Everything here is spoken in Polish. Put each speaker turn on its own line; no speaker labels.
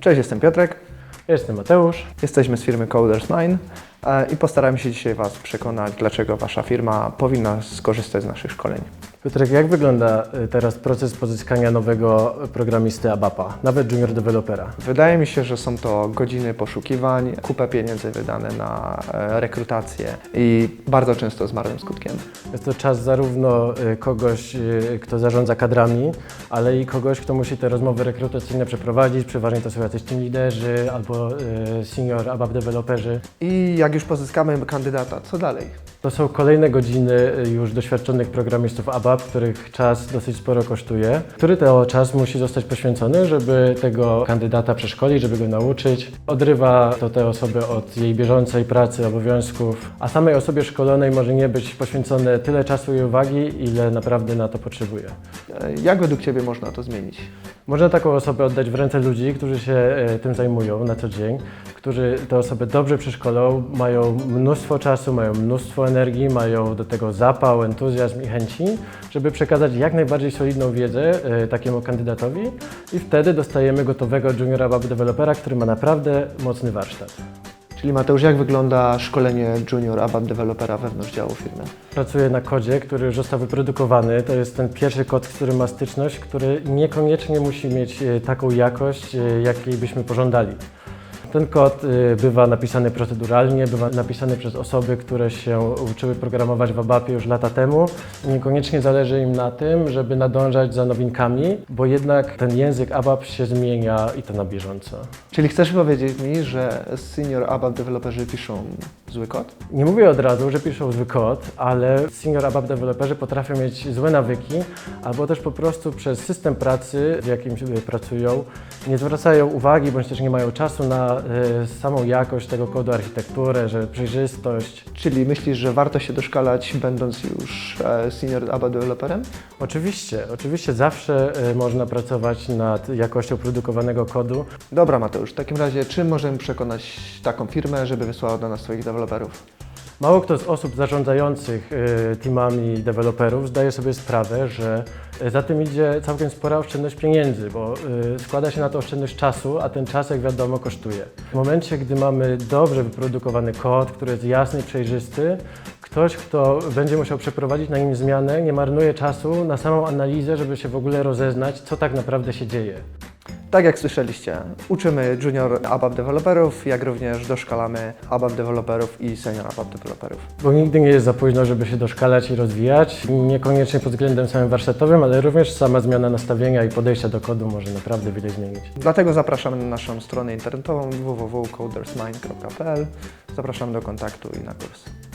Cześć, jestem Piotrek.
Jestem Mateusz.
Jesteśmy z firmy Coders 9 e, i postaramy się dzisiaj Was przekonać, dlaczego Wasza firma powinna skorzystać z naszych szkoleń.
Piotrek, jak wygląda y, teraz proces pozyskania nowego programisty ABAPA, nawet junior dewelopera?
Wydaje mi się, że są to godziny poszukiwań, kupę pieniędzy wydane na e, rekrutację i bardzo często z marnym skutkiem.
Jest to czas zarówno kogoś, kto zarządza kadrami, ale i kogoś, kto musi te rozmowy rekrutacyjne przeprowadzić. Przeważnie to są jacyś team liderzy albo senior ABAP deweloperzy.
I jak już pozyskamy kandydata, co dalej?
To są kolejne godziny y, już doświadczonych programistów ABAP, których czas dosyć sporo kosztuje. Który to czas musi zostać poświęcony, żeby tego kandydata przeszkolić, żeby go nauczyć. Odrywa to te osoby od jej bieżącej pracy, obowiązków, a samej osobie szkolonej może nie być poświęcone tyle czasu i uwagi, ile naprawdę na to potrzebuje.
E, Jak według Ciebie można to zmienić?
Można taką osobę oddać w ręce ludzi, którzy się e, tym zajmują na co dzień, którzy te osoby dobrze przeszkolą, mają mnóstwo czasu, mają mnóstwo energii, mają do tego zapał, entuzjazm i chęci, żeby przekazać jak najbardziej solidną wiedzę e, takiemu kandydatowi i wtedy dostajemy gotowego juniora web dewelopera, który ma naprawdę mocny warsztat.
Czyli Mateusz, jak wygląda szkolenie junior ABAP dewelopera wewnątrz działu firmy?
Pracuję na kodzie, który już został wyprodukowany. To jest ten pierwszy kod, z którym ma styczność, który niekoniecznie musi mieć e, taką jakość, e, jakiej byśmy pożądali. Ten kod e, bywa napisany proceduralnie, bywa napisany przez osoby, które się uczyły programować w ABAP-ie już lata temu. Niekoniecznie zależy im na tym, żeby nadążać za nowinkami, bo jednak ten język ABAP się zmienia i to na bieżąco.
Czyli chcesz powiedzieć mi, że senior ABAP deweloperzy piszą zły kod?
Nie mówię od razu, że piszą zły kod, ale senior ABAP deweloperzy potrafią mieć złe nawyki, albo też po prostu przez system pracy, w jakim się pracują, nie zwracają uwagi, bądź też nie mają czasu na e, samą jakość tego kodu, architekturę, że przejrzystość.
Czyli myślisz, że warto się doszkalać, będąc już e, senior ABAP deweloperem?
Oczywiście, oczywiście zawsze e, można pracować nad jakością produkowanego kodu.
Dobra, Mateusz, w takim razie czym możemy przekonać taką firmę, żeby wysłała do nas swoich deweloperów?
Mało kto z osób zarządzających e, teamami deweloperów zdaje sobie sprawę, że e, za tym idzie całkiem spora oszczędność pieniędzy, bo e, składa się na to oszczędność czasu, a ten czas, jak wiadomo, kosztuje. W momencie, gdy mamy dobrze wyprodukowany kod, który jest jasny, przejrzysty, ktoś, kto będzie musiał przeprowadzić na nim zmianę, nie marnuje czasu na samą analizę, żeby się w ogóle rozeznać, co tak naprawdę się dzieje.
Tak jak słyszeliście, uczymy junior ABAP deweloperów, jak również doszkalamy ABAP deweloperów i senior ABAP deweloperów.
Bo nigdy nie jest za późno, żeby się doszkalać i rozwijać. Niekoniecznie pod względem samym warsztatowym, ale również sama zmiana nastawienia i podejścia do kodu może naprawdę wiele zmienić.
Dlatego zapraszamy na naszą stronę internetową www.codersmind.pl. Zapraszam do kontaktu i na kurs.